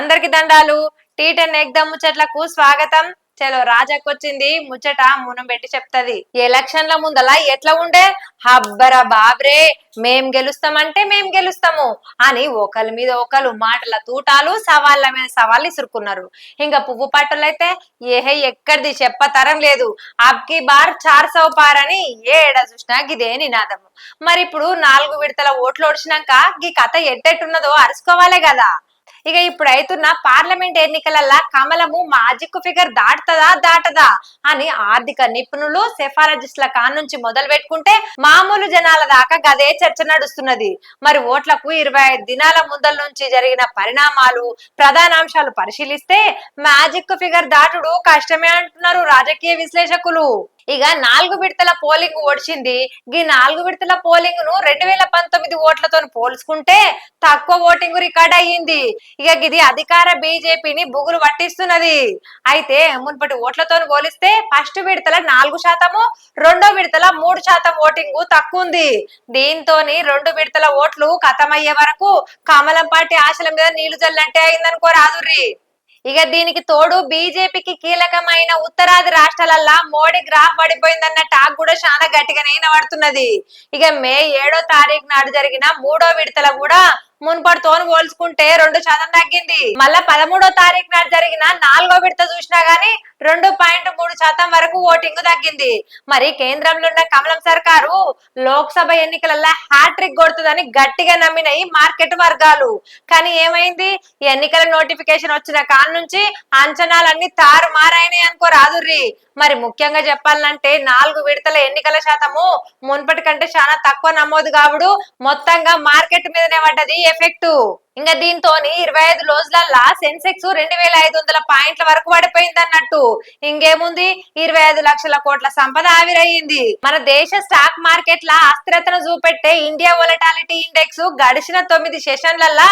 అందరికి దండాలు. Tea ten ఎగ్దమ్ ముచ్చట్లకు స్వాగతం. చలో రాజాకొచ్చింది. ముచ్చట మునం పెట్టి చెప్తది. ఎలక్షన్ల ముందల ఎట్లా ఉండే? హబ్బర బాబ్రే మేం గెలుస్తామంటే మేం గెలుస్తాము అని ఒకరి మీద ఒకరు మాటల తూటాలు సవాళ్ళ మీద సవాళ్ళు ఇసురుకున్నారు. ఇంకా పువ్వు పట్టులైతే ఏహే ఎక్కడిది చెప్పతరం లేదు. అబ్కి బార్ చార్ సౌ పార్ అని ఏడ చూసినా గిదే నినాదము. మరి ఇప్పుడు నాలుగు విడతల ఓట్లు ఓడిచినాక గీ కథ ఎట్టెట్టున్నదో అరుచుకోవాలే కదా ఇక ఇప్పుడు అవుతున్న పార్లమెంట్ ఎన్నికలల్లా కమలము మాజిక్ ఫిగర్ దాటుతదా దాటదా అని ఆర్థిక నిపుణులు సెఫాలజిస్టుల కాన్నుంచి మొదలు పెట్టుకుంటే మామూలు జనాల దాకా గదే చర్చ నడుస్తున్నది. మరి ఓట్లకు ఇరవై ఐదు దినాల ముందల నుంచి జరిగిన పరిణామాలు ప్రధానాంశాలు పరిశీలిస్తే మ్యాజిక్ ఫిగర్ దాటుడు కష్టమే అంటున్నారు రాజకీయ విశ్లేషకులు. ఇక నాలుగు విడతల పోలింగ్ ఓడిచింది. ఈ నాలుగు విడతల పోలింగ్ను రెండు వేల పంతొమ్మిది ఓట్లతో పోల్చుకుంటే తక్కువ ఓటింగ్ రికార్డ్ అయ్యింది. ఇక ఇది అధికార బీజేపీని బుగులు పట్టిస్తున్నది. అయితే మున్పటి ఓట్లతో పోలిస్తే ఫస్ట్ విడతల నాలుగు శాతము రెండో విడతల మూడు శాతం ఓటింగ్ తక్కువ ఉంది దీంతో రెండు విడతల ఓట్లు కథమయ్యే వరకు కమలం పార్టీ ఆశల మీద నీళ్ళు జల్లంటే అయిందనుకో రాదుర్రి. ఇక దీనికి తోడు బీజేపీకి కీలకమైన ఉత్తరాది రాష్ట్రాలల్లా మోడీ గ్రాఫ్ పడిపోయిందన్న టాక్ కూడా చాలా గట్టిగానే పడుతున్నది ఇక మే ఏడో తారీఖు నాడు జరిగిన మూడో విడతల కూడా మున్పటితో పోల్చుకుంటే రెండు శాతం తగ్గింది. మళ్ళా పదమూడో తారీఖు నాడు జరిగిన నాలుగో విడత చూసినా గానీ రెండు పాయింట్ మూడు శాతం వరకు ఓటింగ్ తగ్గింది. మరి కేంద్రంలో ఉన్న కమలం సర్కారు లోక్సభ ఎన్నికలలో హ్యాట్రిక్ కొడుతుందని గట్టిగా నమ్మినాయి మార్కెట్ వర్గాలు. కానీ ఏమైంది? ఎన్నికల నోటిఫికేషన్ వచ్చిన కాల నుంచి అంచనాలన్నీ తారు అనుకో రాదుర్రి మరి ముఖ్యంగా చెప్పాలంటే నాలుగు విడతల ఎన్నికల శాతము మున్పటి కంటే చాలా తక్కువ నమోదు కావుడు మొత్తంగా మార్కెట్ మీదనే పడ్డది ఎఫెక్ట్. ఇంకా దీంతో ఇరవై ఐదు రోజులల్లా సెన్సెక్స్ రెండు వేల ఐదు వందల పాయింట్ల వరకు పడిపోయింది అన్నట్టు. ఇంకేముంది? ఇరవై ఐదు లక్షల కోట్ల సంపద ఆవిరయ్యింది మన దేశ స్టాక్ మార్కెట్లా అస్థిరతను చూపెట్టే ఇండియా వొలటాలిటీ ఇండెక్స్ గడిచిన తొమ్మిది సెషన్లల్లా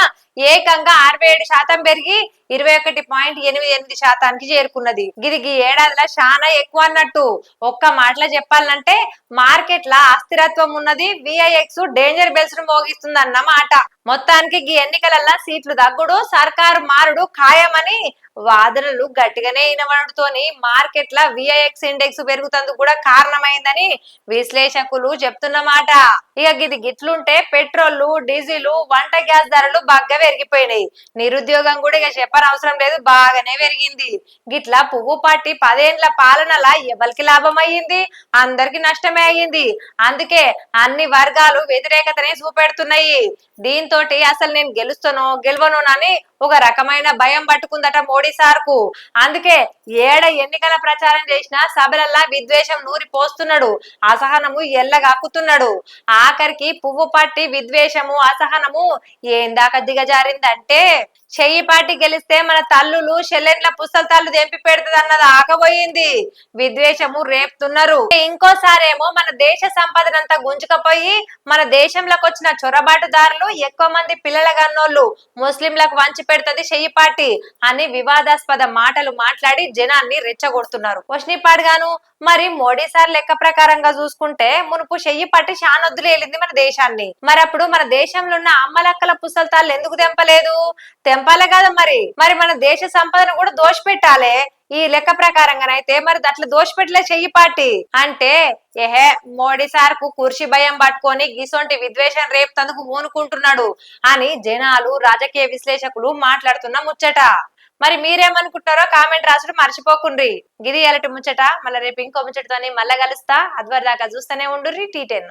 ఏకంగా అరవై ఏడు శాతం పెరిగి ఇరవై ఒకటి పాయింట్ ఎనిమిది ఎనిమిది శాతానికి చేరుకున్నది. ఇది ఈ ఏడాదిలో చాలా ఎక్కువ అన్నట్టు. ఒక్క మాటలో చెప్పాలంటే మార్కెట్లా అస్థిరత్వం ఉన్నది. విఐఎక్స్ డేంజర్ బెల్స్ను మోగిస్తుంది అన్నమాట మొత్తానికి ఈ ఎన్నికల సీట్లు తగ్గుడు సర్కారు మారుడు ఖాయమని వాదనలు గట్టిగానే వినబడుతోని మార్కెట్ ల విఐఎక్స్ ఇండెక్స్ పెరుగుతందుకు కూడా కారణమైందని విశ్లేషకులు చెప్తున్నమాట. ఇక ఇది గిట్లుంటే పెట్రోల్ డీజిల్ వంట గ్యాస్ ధరలు బాగా పెరిగిపోయినాయి. నిరుద్యోగం కూడా ఇక చెప్పనవసరం లేదు బాగానే పెరిగింది. గిట్లా పువ్వు పట్టి పదేండ్ల పాలనలా ఎవరికి లాభం అయ్యింది అందరికి నష్టమే అయ్యింది. అందుకే అన్ని వర్గాలు వ్యతిరేకతనే చూపెడుతున్నాయి. దీంతో అసలు నేను గెలుస్తాను గెలవను అని ఒక రకమైన భయం పట్టుకుందట మోడీ సార్కు అందుకే ఏడ ఎన్నికల ప్రచారం చేసినా సభలల్లా విద్వేషం నూరి పోస్తున్నాడు. అసహనము ఎల్లగాక్కుతున్నాడు ఆఖరికి పువ్వు పట్టి విద్వేషము అసహనము. ఏందాక దిగజారిందంటే చెయ్యి పాటి గెలిస్తే మన తల్లులు చెల్లెండ్ల పుస్తల తల్లు దెంపి పెడుతుంది అన్నది ఆగబోయింది. విద్వేషము రేపుతున్నారు. ఇంకోసారేమో మన దేశ సంపదనంతా గుంజుకపోయి మన దేశంలోకి వచ్చిన చొరబాటుదారులు ఎక్కువ మంది పిల్లల గన్నోళ్ళు ముస్లింలకు వంచి పెడుతుంది చెయ్యి పాటి అని వివాదాస్పద మాటలు మాట్లాడి జనాన్ని రెచ్చగొడుతున్నారు. గాను మరి మోడీ సార్ లెక్క ప్రకారంగా చూసుకుంటే మునుపు చెయ్యి పట్టి శానొద్దులు వెళ్ళింది మన దేశాన్ని. మరి అప్పుడు మన దేశంలో ఉన్న అమ్మలక్కల పుస్తల తాళ్ళు ఎందుకు తెంపలేదు? తెంపాలే కదా మరి. మరి మన దేశ సంపదను కూడా దోషపెట్టాలే. ఈ లెక్క ప్రకారంగానైతే మరి అట్లా దోషపెట్టలే చెయ్యి పార్టీ అంటే ఏహే మోడీ సార్కు కుర్షి భయం పట్టుకొని గిసొంటి విద్వేషం రేపుతందుకు మూనుకుంటున్నాడు అని జనాలు రాజకీయ విశ్లేషకులు మాట్లాడుతున్న ముచ్చట. మరి మీరేమనుకుంటారో కామెంట్ రాసుడు మర్చిపోకుండ్రి. గిది ఎలటి ముచ్చట. మళ్ళీ రేపు ఇంకో ముచ్చటతోని మళ్ళా కలుస్తా. అద్వర్ దాకా చూస్తూనే ఉండుర్రి టీ టెన్.